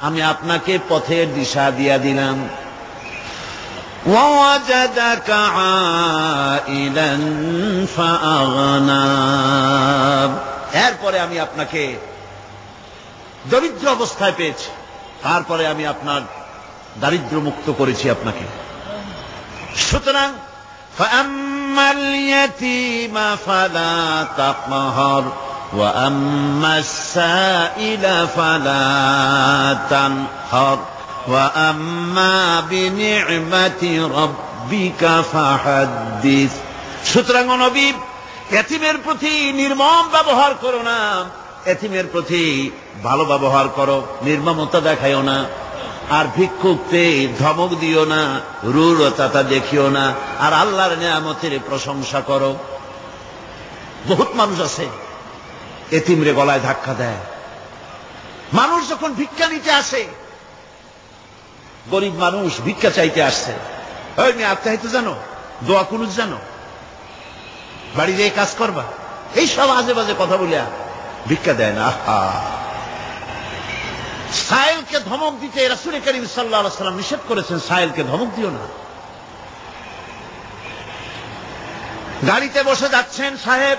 আমি আপনাকে পথের দিশা দিয়া দিলাম ووجدك عائلا فأغنى এরপরে আমি আপনাকে দরিদ্র অবস্থায় পেয়েছি তারপরে আমি আপনার দারিদ্র মুক্ত করেছি আপনাকে সুতরাং فأما اليتيم فلا تقهر وأما السائل فلا تنهر وأما بنعمة ربك فحدث সুতরাং নবী এতিমের প্রতি নির্মম ব্যবহার করো না এতিমের প্রতি ভালো ব্যবহার করো নির্মমতা দেখাইও না আর ভিক্ষুকতে ধমক দিও না রূঢ়তা দেখিও না আর আল্লাহর নিয়ামতের প্রশংসা করো বহুত মানুষ আছে এতিমরে গলায় ধাক্কা দেয়। মানুষ যখন ভিক্ষা নিতে আসে, গরিব মানুষ ভিক্ষা চাইতে আসছে। আত্মাহিত জানো? দোয়া কুনুজ জানো? বাড়ি যেয়ে কাজ করবা? এই সব আজে বাজে কথা বলিয়া ভিক্ষা দেয় না। আহা! সাহেলকে ধমক দিতে রাসুল করিম সাল্লাহ সাল্লাম নিষেধ করেছেন সাহেলকে ধমক দিও না। গাড়িতে বসে যাচ্ছেন সাহেব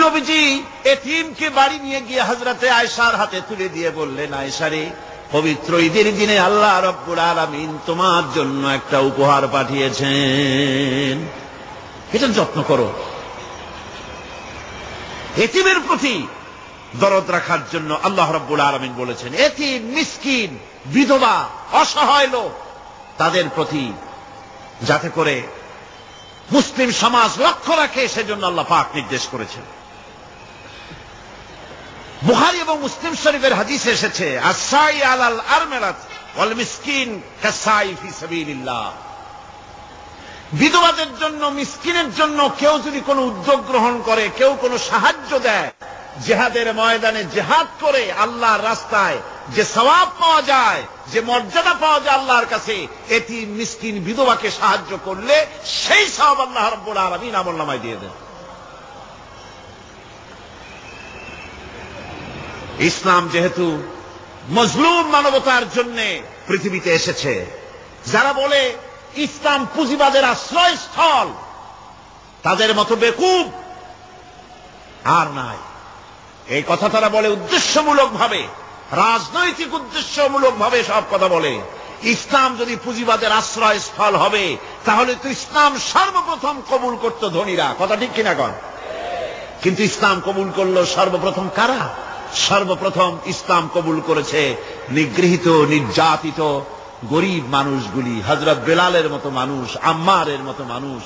নবীজি এতিমকে বাড়ি নিয়ে গিয়ে হজরতে আয়সার হাতে তুলে দিয়ে বললেন আয়সারে পবিত্র ঈদের দিনে আল্লাহ রব্বুল আলমিন তোমার জন্য একটা উপহার পাঠিয়েছেন। এটা যত্ন করো। এতিমের প্রতি দরদ রাখার জন্য আল্লাহ রব্বুল আলমিন বলেছেন, এতিম, মিসকিন, বিধবা, অসহায় লোক, তাদের প্রতি যাতে করে মুসলিম সমাজ লক্ষ্য রাখে, সেজন্য আল্লাহ পাক নির্দেশ করেছেন। বুহারি এবং মুসলিম শরীফের হাদিসে এসেছে আসাই আলাল আরমেলাত ওয়াল মিসকিন কাসাই ফি সাবিলিল্লাহ। বিধবাদের জন্য, মিসকিনের জন্য কেউ যদি কোনো উদ্যোগ গ্রহণ করে, কেউ কোনো সাহায্য দেয়, জেহাদের ময়দানে জেহাদ করে আল্লাহর রাস্তায় যে সওয়াব পাওয়া যায়, যে মর্যাদা পাওয়া যায় আল্লাহর কাছে, এটি মিসকিন বিধবাকে সাহায্য করলে সেই সওয়াব আল্লাহ রব্বুল আলামিন নামায় দিয়ে দেন। ইসলাম যেহেতু মজলুম মানবতার জন্য পৃথিবীতে এসেছে, যারা বলে ইসলাম পুঁজিবাদের আশ্রয়স্থল, তাদের মতো বেকুব আর নাই। এই কথা তারা বলে উদ্দেশ্যমূলক ভাবে রাজনৈতিক উদ্দেশ্যমূলক ভাবে সব কথা বলে। ইসলাম যদি পুঁজিবাদের আশ্রয়স্থল হবে, তাহলে তো ইসলাম সর্বপ্রথম কবুল করত ধনীরা। কথা ঠিক কিনা কন? কিন্তু ইসলাম কবুল করল সর্বপ্রথম কারা? সর্বপ্রথম ইসলাম কবুল করেছে নিগৃহীত, নির্যাতিত গরিব মানুষগুলি হজরত বেলালের মতো মানুষ, আম্মারের মতো মানুষ।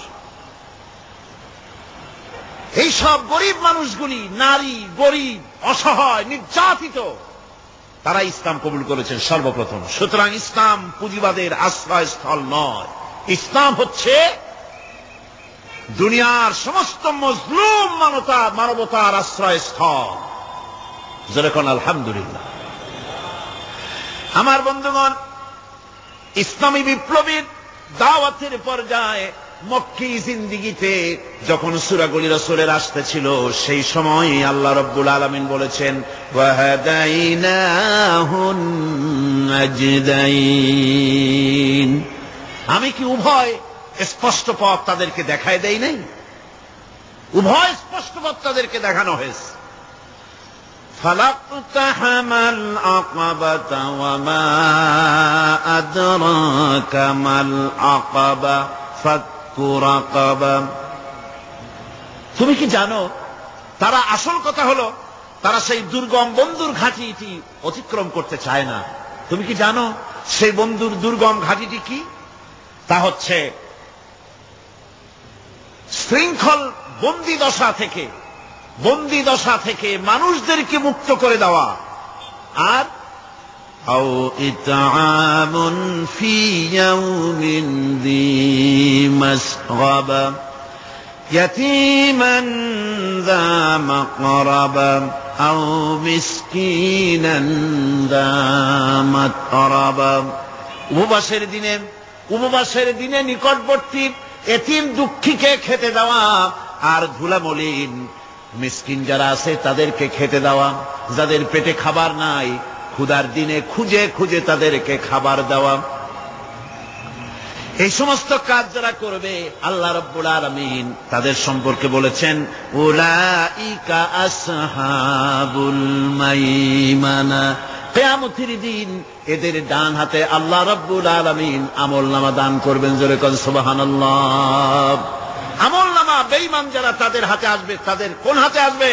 এই সব গরিব মানুষগুলি নারী, গরিব, অসহায়, নির্যাতিত, তারা ইসলাম কবুল করেছেন সর্বপ্রথম। সুতরাং ইসলাম পুঁজিবাদের আশ্রয়স্থল নয়। ইসলাম হচ্ছে দুনিয়ার সমস্ত মজলুম মানবতা, মানবতার আশ্রয়স্থল। যেরকম আলহামদুলিল্লাহ। আমার বন্ধুগণ, ইসলামী বিপ্লবীর দাওয়াতের পর্যায়ে মক্কি জিন্দিগিতে যখন সুরাগুলি রসুলের আসতেছিল সেই সময় আল্লাহ রব্বুল আলমিন বলেছেন আমি কি উভয় স্পষ্ট পথ তাদেরকে দেখায় দেই নাই? উভয় স্পষ্ট পথ তাদেরকে দেখানো হয়েছে। فلاقتحم العقبة وما أدراك ما العقبة فك رقبة তুমি কি জানো তারা আসল কথা হলো তারা সেই দুর্গম বন্ধুর ঘাঁটিটি অতিক্রম করতে চায় না তুমি কি জানো সেই বন্ধুর দুর্গম ঘাঁটিটি কি তা হচ্ছে শৃঙ্খল বন্দি দশা থেকে বন্দি দশা থেকে মানুষদেরকে মুক্ত করে দেওয়া আর أو إطعام في يوم ذي مسغبة يتيما ذا مقربة أو مسكينا ذا متربة উপবাসের দিনে উপবাসের দিনে নিকটবর্তী এতিম দুঃখীকে খেতে দেওয়া আর ধুলামলিন মিসকিন যারা আছে, তাদেরকে খেতে দেওয়া। যাদের পেটে খাবার নাই, ক্ষুধার দিনে খুঁজে খুঁজে তাদেরকে খাবার দেওয়া। এই সমস্ত কাজ যারা করবে, আল্লাহ রব্বুল আলমিন তাদের সম্পর্কে বলেছেন কেয়ামতির দিন এদের ডান হাতে আল্লাহ রব্বুল আলমিন আমল নামা দান করবেন, জোরে কন সুবাহান আমল বেইমান যারা তাদের হাতে আসবে তাদের কোন হাতে আসবে?